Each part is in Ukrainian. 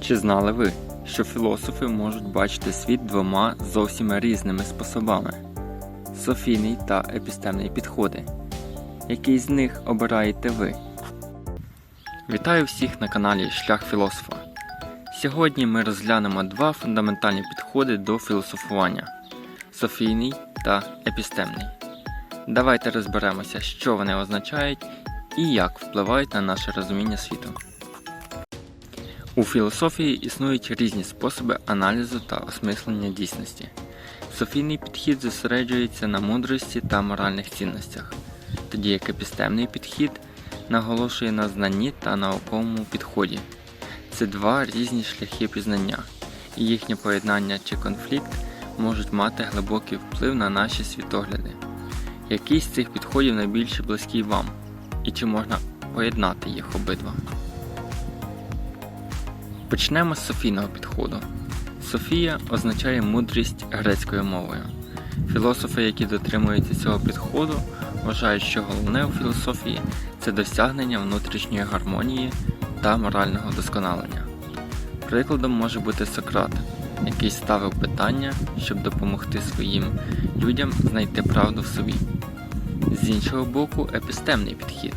Чи знали ви, що філософи можуть бачити світ двома зовсім різними способами: Софійний та епістемний підходи? Який з них обираєте ви? Вітаю всіх на каналі Шлях філософа. Сьогодні ми розглянемо два фундаментальні підходи до філософування Софійний та епістемний. Давайте розберемося, що вони означають і як впливають на наше розуміння світу. У філософії існують різні способи аналізу та осмислення дійсності. Софійний підхід зосереджується на мудрості та моральних цінностях, тоді як епістемний підхід наголошує на знанні та науковому підході. Це два різні шляхи пізнання, і їхнє поєднання чи конфлікт можуть мати глибокий вплив на наші світогляди. Який з цих підходів найбільше близький вам, і чи можна поєднати їх обидва? Почнемо з Софійного підходу. Софія означає мудрість грецькою мовою. Філософи, які дотримуються цього підходу, вважають, що головне у філософії це досягнення внутрішньої гармонії та морального досконалення. Прикладом може бути Сократ, який ставив питання, щоб допомогти своїм людям знайти правду в собі. З іншого боку, епістемний підхід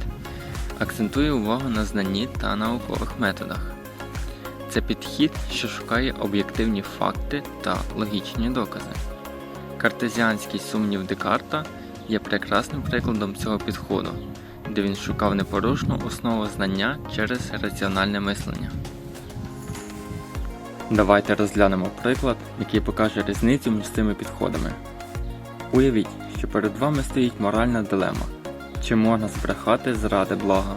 акцентує увагу на знанні та наукових методах. Це підхід, що шукає об'єктивні факти та логічні докази. Картезіанський сумнів Декарта є прекрасним прикладом цього підходу, де він шукав непорушну основу знання через раціональне мислення. Давайте розглянемо приклад, який покаже різницю між цими підходами. Уявіть, що перед вами стоїть моральна дилема, чи можна збрехати заради блага.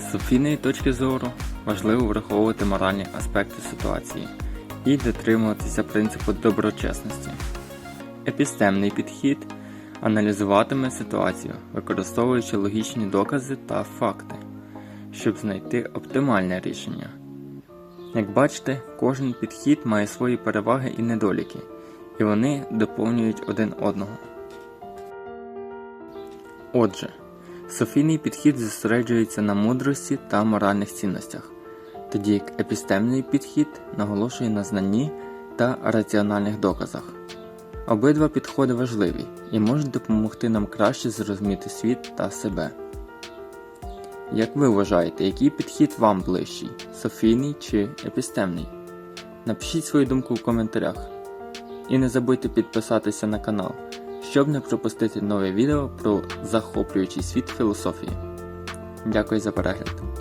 З Софійної точки зору важливо враховувати моральні аспекти ситуації і дотримуватися принципу доброчесності. Епістемний підхід аналізуватиме ситуацію, використовуючи логічні докази та факти, щоб знайти оптимальне рішення. Як бачите, кожен підхід має свої переваги і недоліки, і вони доповнюють один одного. Отже, Софійний підхід зосереджується на мудрості та моральних цінностях, тоді як епістемний підхід наголошує на знанні та раціональних доказах. Обидва підходи важливі і можуть допомогти нам краще зрозуміти світ та себе. Як ви вважаєте, який підхід вам ближчий Софійний чи епістемний? Напишіть свою думку в коментарях. І не забудьте підписатися на канал, щоб не пропустити нове відео про захоплюючий світ філософії. Дякую за перегляд!